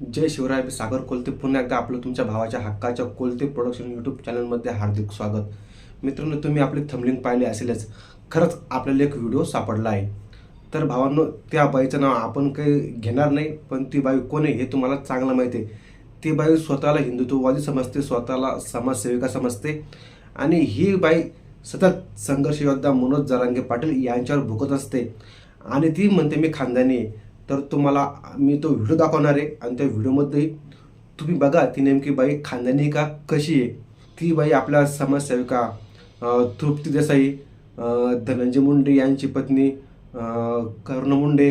जय शिवराय मी सागर कोलते. पुन्हा एकदा आपलं तुमच्या भावाच्या हक्काच्या कोलते प्रोडक्शन यूट्यूब चॅनलमध्ये हार्दिक स्वागत. मित्रांनो तुम्ही आपली थंबलिंग पाहिले असेलच. खरंच आपल्याला एक व्हिडिओ सापडला आहे. तर भावांनो त्या बाईचं नाव आपण काही घेणार नाही पण ती बाई कोण आहे हे तुम्हाला चांगलं माहिती आहे. ती बाई स्वतःला हिंदुत्ववादी समजते स्वतःला समाजसेविका समजते. आणि ही बाई सतत संघर्ष योद्धा मनोज जरांगे पाटील यांच्यावर भुकत असते. आणि ती म्हणते मी खानदानी आहे. तर तुम्हाला मी तो व्हिडिओ दाखवणार आहे आणि त्या व्हिडिओमध्ये तुम्ही बघा ती नेमकी बाई खानदानी का कशी आहे? ती बाई आपल्या समाजसेविका तृप्ती देसाई धनंजय मुंडे यांची पत्नी कर्ण मुंडे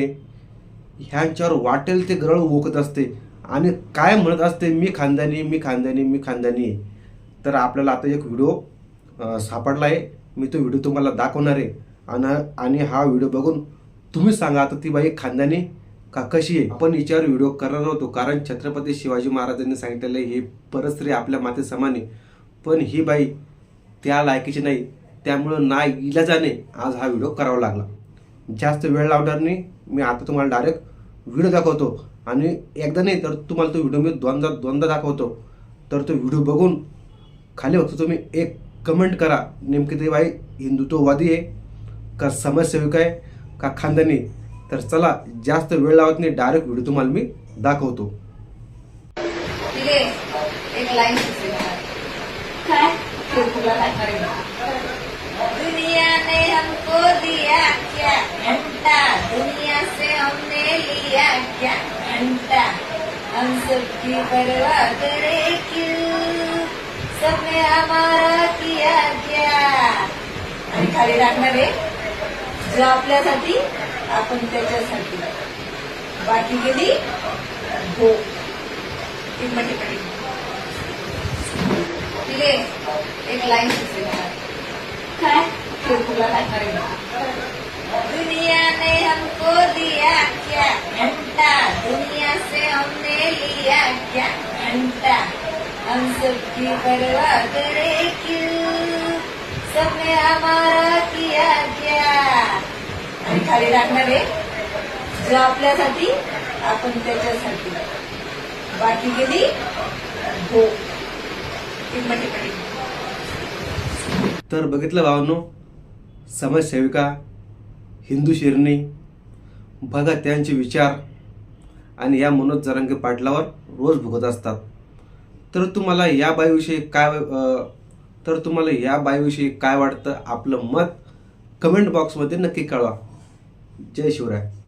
ह्यांच्यावर वाटेल ते गरळ ओकत असते. आणि काय म्हणत असते? मी खानदानी मी खानदानी मी खानदानी. आहे तर आपल्याला आता एक व्हिडिओ सापडला आहे मी तो व्हिडिओ तुम्हाला दाखवणार आहे. आणि आणि हा व्हिडिओ बघून तुम्ही सांगा आता ती बाई खानदानी का कशी आहे आपण हिच्यावर व्हिडिओ करणार होतो कारण छत्रपती शिवाजी महाराजांनी सांगितलेलं आहे, हे परस्त्री आपल्या माते समान आहे. पण ही बाई त्या लायकीची नाही त्यामुळं ना इलाजाने आज हा व्हिडिओ करावा लागला. जास्त वेळ लावणार नाही मी आता तुम्हाला डायरेक्ट व्हिडिओ दाखवतो. आणि एकदा नाही तर तुम्हाला तो व्हिडिओ मी दोनदा दोनदा दाखवतो. तर तो व्हिडिओ बघून खाली फक्त तुम्ही एक कमेंट करा. नेमकी ते बाई हिंदुत्ववादी आहे का समाजसेविका आहे का खानदानी तर चला जास्त वेळ लावत नाही डायरेक्ट व्हिडिओ तुम्हाला मी दाखवतो. आहे हमको दिया से हमने लिया क्या? क्या? खाली लागणार आहे जो आपल्यासाठी आपण त्याच्यासाठी बाकी गेली हो. तिले एक लाईन सुचली काय? तुला लागणार. दुनिया ने हमको दिया क्या? घंटा. दुनिया से हमने लिया क्या? घंटा. हम सबकी परवाह करे क्यों? सबने हमारा किया खाली लागणार आहे. जो आपल्यासाठी आपण त्याच्यासाठी बाकी गेली हो. तर बघितलं भावांनो समाजसेविका हिंदू शिरणी बघा त्यांचे विचार आणि या मनोज जरांगे पाटलावर रोज भुगत असतात. तर तुम्हाला या बाईविषयी काय तर तुम्हाला या बाईविषयी काय वाटतं आपलं मत? कमेंट बॉक्समध्ये नक्की कळवा. जय शिवराय